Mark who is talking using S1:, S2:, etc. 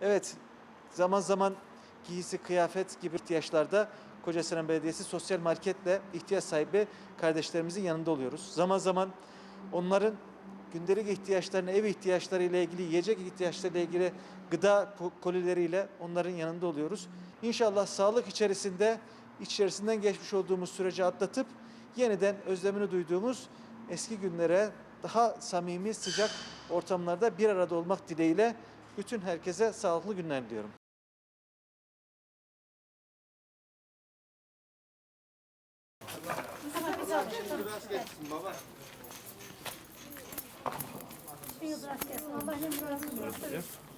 S1: Evet, zaman zaman giysi, kıyafet gibi ihtiyaçlarda Kocasinan Belediyesi sosyal marketle ihtiyaç sahibi kardeşlerimizin yanında oluyoruz. Zaman zaman onların gündelik ihtiyaçlarını, ev ihtiyaçları ile ilgili, yiyecek ihtiyaçları ile ilgili gıda kolileriyle onların yanında oluyoruz. İnşallah sağlık içerisinde, içerisinden geçmiş olduğumuz süreci atlatıp yeniden özlemini duyduğumuz eski günlere daha samimi, sıcak ortamlarda bir arada olmak dileğiyle bütün herkese sağlıklı günler diliyorum.
S2: Allah razı olsun.